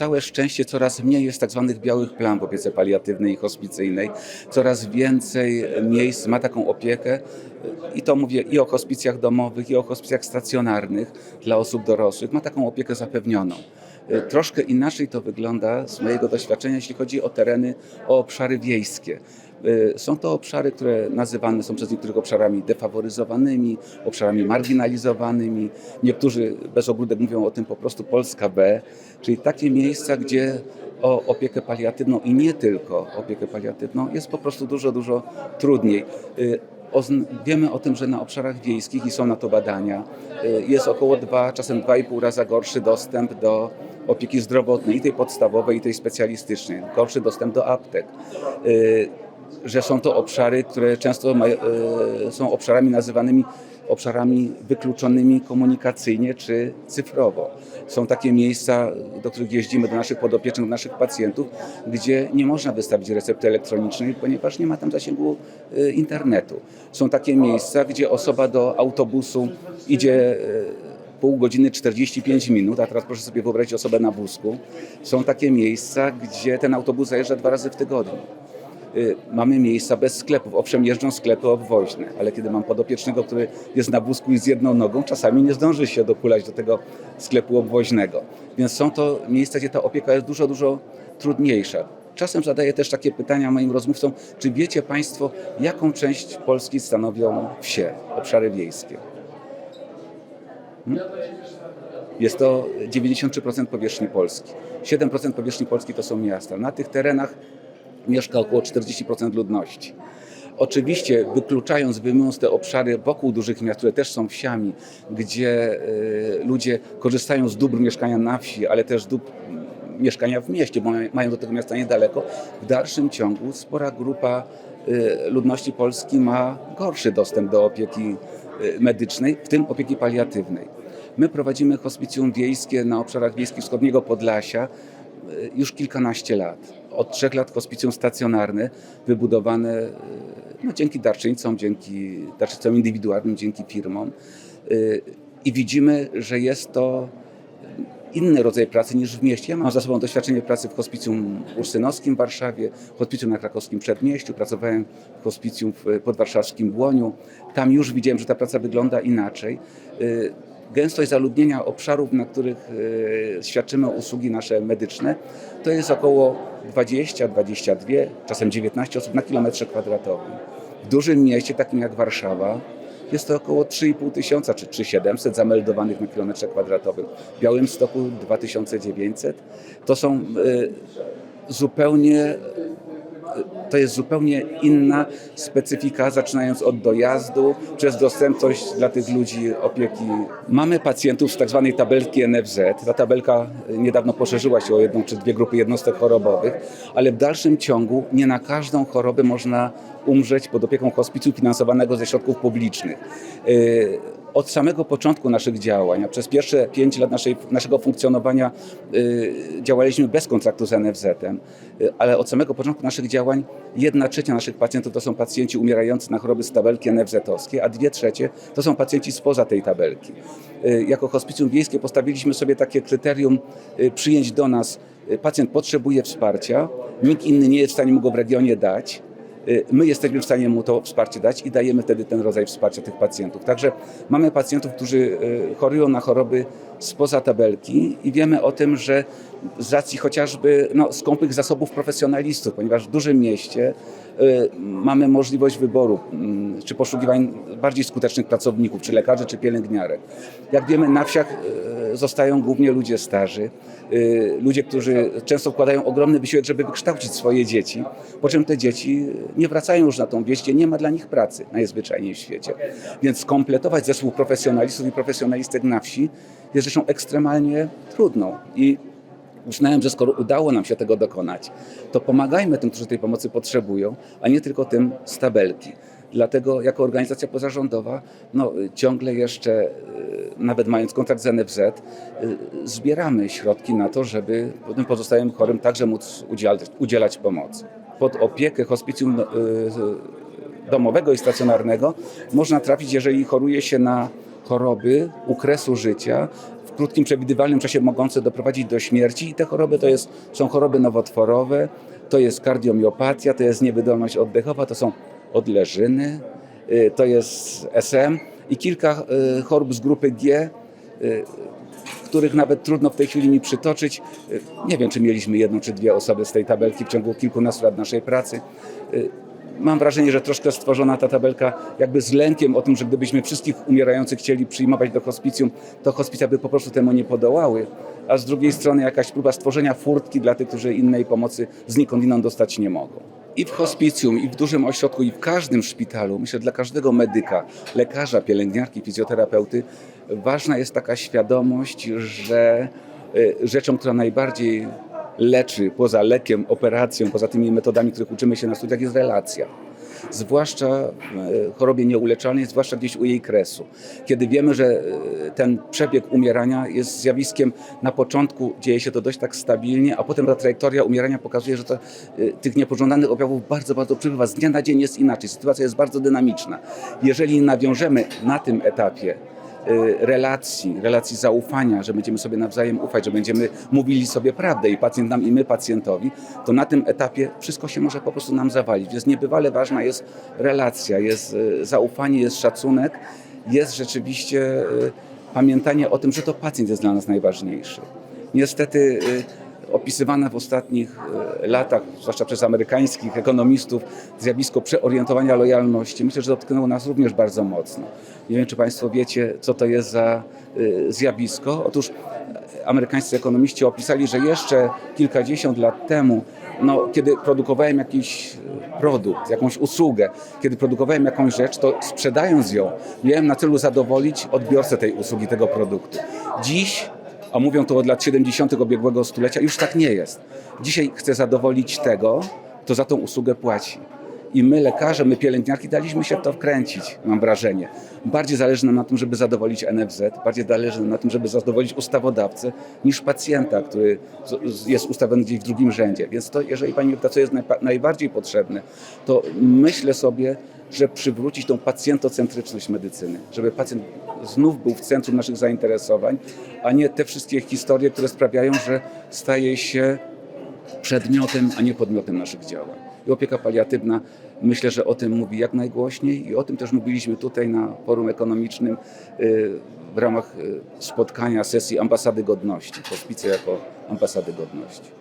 całe szczęście coraz mniej jest tak zwanych białych plam w opiece paliatywnej i hospicyjnej. Coraz więcej miejsc ma taką opiekę i to mówię i o hospicjach domowych, i o hospicjach stacjonarnych dla osób dorosłych. Ma taką opiekę zapewnioną. Y, Troszkę inaczej to wygląda z mojego doświadczenia, jeśli chodzi o tereny, o obszary wiejskie. Y, Są to obszary, które nazywane są przez niektórych obszarami defaworyzowanymi, obszarami marginalizowanymi. Niektórzy bez ogródek mówią o tym po prostu Polska B, czyli takie miejsca, gdzie o opiekę paliatywną i nie tylko opiekę paliatywną jest po prostu dużo, dużo trudniej. Ozn- Wiemy o tym, że na obszarach wiejskich i są na to badania, y, jest około 2, czasem 2,5 raza gorszy dostęp do opieki zdrowotnej, i tej podstawowej, i tej specjalistycznej, gorszy dostęp do aptek. Że są to obszary, które często y, są obszarami nazywanymi obszarami wykluczonymi komunikacyjnie czy cyfrowo. Są takie miejsca, do których jeździmy, do naszych podopiecznych, do naszych pacjentów, gdzie nie można wystawić recepty elektronicznej, ponieważ nie ma tam zasięgu y, internetu. Są takie miejsca, gdzie osoba do autobusu idzie y, pół godziny 45 minut, a teraz proszę sobie wyobrazić osobę na wózku. Są takie miejsca, gdzie ten autobus zajeżdża dwa razy w tygodniu. Y, Mamy miejsca bez sklepów. Owszem, jeżdżą sklepy obwoźne, ale kiedy mam podopiecznego, który jest na wózku i z jedną nogą, czasami nie zdąży się dokulać do tego sklepu obwoźnego. Więc są to miejsca, gdzie ta opieka jest dużo, dużo trudniejsza. Czasem zadaję też takie pytania moim rozmówcom, czy wiecie Państwo, jaką część Polski stanowią wsie, obszary wiejskie? Hmm? Jest to 93% powierzchni Polski. 7% powierzchni Polski to są miasta. Na tych terenach mieszka około 40% ludności. Oczywiście wykluczając, wyjmując te obszary wokół dużych miast, które też są wsiami, gdzie y, ludzie korzystają z dóbr mieszkania na wsi, ale też dóbr mieszkania w mieście, bo mają- do tego miasta niedaleko, w dalszym ciągu spora grupa y, ludności Polski ma gorszy dostęp do opieki y, medycznej, w tym opieki paliatywnej. My prowadzimy hospicjum wiejskie na obszarach wiejskich wschodniego Podlasia już kilkanaście lat. Od trzech lat hospicjum stacjonarne wybudowane y, no, dzięki darczyńcom, dzięki darczyńcom indywidualnym, dzięki firmom. Y, I widzimy, że jest to inny rodzaj pracy niż w mieście. Ja mam za sobą doświadczenie pracy w hospicjum ursynowskim w Warszawie, hospicjum na krakowskim Przedmieściu, pracowałem w hospicjum w podwarszawskim Błoniu. Tam już widziałem, że ta praca wygląda inaczej. Gęstość zaludnienia obszarów, na których y, świadczymy usługi nasze medyczne, to jest około 20, 22, czasem 19 osób na kilometrze kwadratowym. W dużym mieście, takim jak Warszawa, jest to około 3,5 tysiąca czy 3700 zameldowanych na kilometrze kwadratowym. W Białymstoku 2900. To są y, zupełnie to jest zupełnie inna specyfika, zaczynając od dojazdu, przez dostępność dla tych ludzi opieki. Mamy pacjentów z tak zwanej tabelki NFZ. Ta tabelka niedawno poszerzyła się o jedną czy dwie grupy jednostek chorobowych, ale w dalszym ciągu nie na każdą chorobę można umrzeć pod opieką hospicjum finansowanego ze środków publicznych. Od samego początku naszych działań, a przez pierwsze pięć lat naszej, naszego funkcjonowania y, działaliśmy bez kontraktu z NFZ-em, y, ale od samego początku naszych działań jedna trzecia naszych pacjentów to są pacjenci umierający na choroby z tabelki NFZ-owskiej, a dwie trzecie to są pacjenci spoza tej tabelki. Y, jako hospicjum wiejskie postawiliśmy sobie takie kryterium y, przyjęć do nas. Y, Pacjent potrzebuje wsparcia, nikt inny nie jest w stanie mu go w regionie dać. Y, My jesteśmy w stanie mu to wsparcie dać i dajemy wtedy ten rodzaj wsparcia tych pacjentów. Także mamy pacjentów, którzy y, chorują na choroby spoza tabelki i wiemy o tym, że z racji chociażby no, skąpych zasobów profesjonalistów, ponieważ w dużym mieście y, mamy możliwość wyboru mm, czy poszukiwań bardziej skutecznych pracowników, czy lekarzy, czy pielęgniarek. Jak wiemy, na wsiach zostają głównie ludzie starzy, ludzie, którzy często wkładają ogromny wysiłek, żeby wykształcić swoje dzieci, po czym te dzieci nie wracają już na tą wieś, gdzie nie ma dla nich pracy najzwyczajniej w świecie. Więc skompletować zespół profesjonalistów i profesjonalistek na wsi jest rzeczą ekstremalnie trudną. I uznałem, że skoro udało nam się tego dokonać, to pomagajmy tym, którzy tej pomocy potrzebują, a nie tylko tym z tabelki. Dlatego jako organizacja pozarządowa no, ciągle jeszcze, y, nawet mając kontrakt z NFZ, y, zbieramy środki na to, żeby tym pozostałym chorym także móc udzielać, udzielać pomocy. Pod opiekę hospicjum y, domowego i stacjonarnego można trafić, jeżeli choruje się na choroby u kresu życia, w krótkim, przewidywalnym czasie mogące doprowadzić do śmierci. I te choroby to jest, są choroby nowotworowe, to jest kardiomiopatia, to jest niewydolność oddechowa, to są odleżyny, y, to jest SM i kilka y, chorób z grupy G, y, których nawet trudno w tej chwili mi przytoczyć. Y, Nie wiem, czy mieliśmy jedną czy dwie osoby z tej tabelki w ciągu kilkunastu lat naszej pracy. Y, Mam wrażenie, że troszkę stworzona ta tabelka jakby z lękiem o tym, że gdybyśmy wszystkich umierających chcieli przyjmować do hospicjum, to hospicja by po prostu temu nie podołały. A z drugiej strony jakaś próba stworzenia furtki dla tych, którzy innej pomocy znikądinąd dostać nie mogą. I w hospicjum, i w dużym ośrodku, i w każdym szpitalu, myślę, dla każdego medyka, lekarza, pielęgniarki, fizjoterapeuty, ważna jest taka świadomość, że y, rzeczą, która najbardziej leczy poza lekiem, operacją, poza tymi metodami, których uczymy się na studiach, jest relacja. Zwłaszcza w chorobie nieuleczalnej, zwłaszcza gdzieś u jej kresu. Kiedy wiemy, że e, ten przebieg umierania jest zjawiskiem, na początku dzieje się to dość tak stabilnie, a potem ta trajektoria umierania pokazuje, że to, e, tych niepożądanych objawów bardzo, bardzo przybywa. Z dnia na dzień jest inaczej. Sytuacja jest bardzo dynamiczna. Jeżeli nawiążemy na tym etapie relacji, relacji zaufania, że będziemy sobie nawzajem ufać, że będziemy mówili sobie prawdę i pacjent nam i my pacjentowi, to na tym etapie wszystko się może po prostu nam zawalić. Więc niebywale ważna jest relacja, jest y, zaufanie, jest szacunek, jest rzeczywiście y, pamiętanie o tym, że to pacjent jest dla nas najważniejszy. Niestety y, opisywane w ostatnich e, latach, zwłaszcza przez amerykańskich ekonomistów, zjawisko przeorientowania lojalności, myślę, że dotknęło nas również bardzo mocno. Nie wiem, czy Państwo wiecie, co to jest za e, zjawisko. Otóż e, amerykańscy ekonomiści opisali, że jeszcze kilkadziesiąt lat temu, no, kiedy produkowałem jakiś produkt, jakąś usługę, kiedy produkowałem jakąś rzecz, to sprzedając ją, miałem na celu zadowolić odbiorcę tej usługi, tego produktu. Dziś a mówią to od lat 70. ubiegłego stulecia, już tak nie jest. Dzisiaj chcę zadowolić tego, kto za tą usługę płaci. I my, lekarze, my, pielęgniarki, daliśmy się w to wkręcić, mam wrażenie. Bardziej zależy nam na tym, żeby zadowolić NFZ, bardziej zależy nam na tym, żeby zadowolić ustawodawcę, niż pacjenta, który jest ustawiony gdzieś w drugim rzędzie. Więc to, jeżeli pani pyta, co jest najbardziej potrzebne, to myślę sobie, że przywrócić tą pacjentocentryczność medycyny, żeby pacjent znów był w centrum naszych zainteresowań, a nie te wszystkie historie, które sprawiają, że staje się przedmiotem, a nie podmiotem naszych działań. I opieka paliatywna, myślę, że o tym mówi jak najgłośniej i o tym też mówiliśmy tutaj na forum ekonomicznym y, w ramach y, spotkania sesji Ambasady Godności, hospicja jako Ambasady Godności.